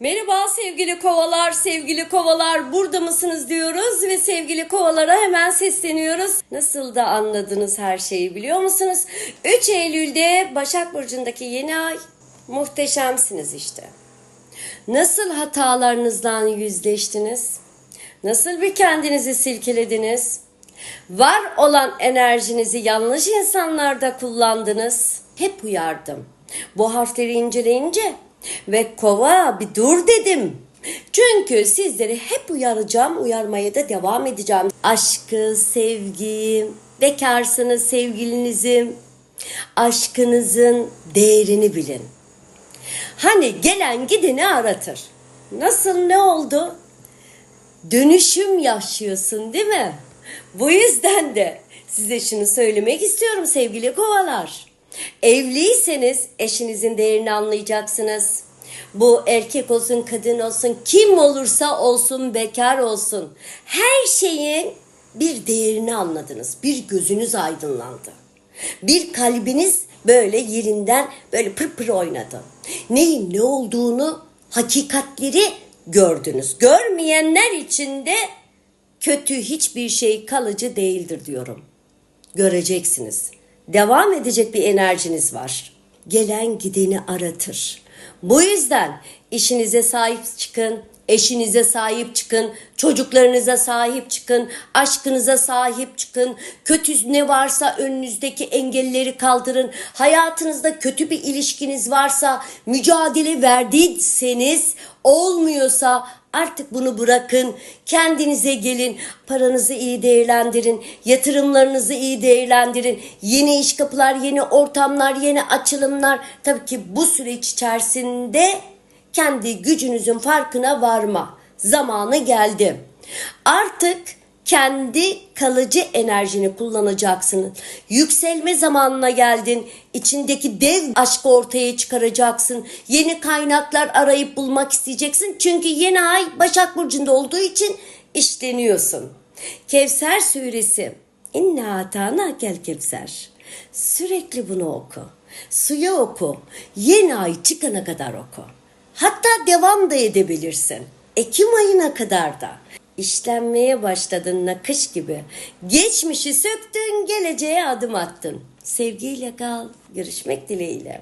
Merhaba sevgili kovalar, sevgili kovalar burada mısınız diyoruz ve sevgili kovalara hemen sesleniyoruz. Nasıl da anladınız her şeyi biliyor musunuz? 3 Eylül'de Başak Burcu'ndaki yeni ay muhteşemsiniz işte. Nasıl hatalarınızdan yüzleştiniz? Nasıl bir kendinizi silkelediniz? Var olan enerjinizi yanlış insanlarda kullandınız. Hep uyardım. Bu harfleri inceleyince ve kova bir dur dedim. Çünkü sizleri hep uyaracağım, uyarmaya da devam edeceğim. Aşkı, sevgi, bekarsınız sevgilinizi, aşkınızın değerini bilin. Hani gelen gideni aratır. Nasıl ne oldu? dönüşüm yaşıyorsun değil mi? Bu yüzden de size şunu söylemek istiyorum sevgili kovalar. Evliyseniz eşinizin değerini anlayacaksınız. Bu erkek olsun, kadın olsun, kim olursa olsun, bekar olsun. Her şeyin bir değerini anladınız. Bir gözünüz aydınlandı. Bir kalbiniz böyle yerinden böyle pır pır oynadı. Neyin ne olduğunu, hakikatleri gördünüz. Görmeyenler için de kötü hiçbir şey kalıcı değildir diyorum. Göreceksiniz. Devam edecek bir enerjiniz var. Gelen gideni aratır. Bu yüzden işinize sahip çıkın, eşinize sahip çıkın, çocuklarınıza sahip çıkın, aşkınıza sahip çıkın. Kötü ne varsa önünüzdeki engelleri kaldırın. Hayatınızda kötü bir ilişkiniz varsa, mücadele verdiyseniz olmuyorsa artık bunu bırakın. Kendinize gelin. Paranızı iyi değerlendirin. Yatırımlarınızı iyi değerlendirin. Yeni iş kapılar, yeni ortamlar, yeni açılımlar. Tabii ki bu süreç içerisinde kendi gücünüzün farkına varma zamanı geldi. Artık kendi kalıcı enerjini kullanacaksın. Yükselme zamanına geldin. İçindeki dev aşkı ortaya çıkaracaksın. Yeni kaynaklar arayıp bulmak isteyeceksin. Çünkü yeni ay Başak Burcu'nda olduğu için işleniyorsun. Kevser suresi. İnna atana gel Kevser. Sürekli bunu oku. Suya oku. Yeni ay çıkana kadar oku. Hatta devam da edebilirsin. Ekim ayına kadar da işlenmeye başladın nakış gibi. Geçmişi söktün, geleceğe adım attın. Sevgiyle kal. Görüşmek dileğiyle.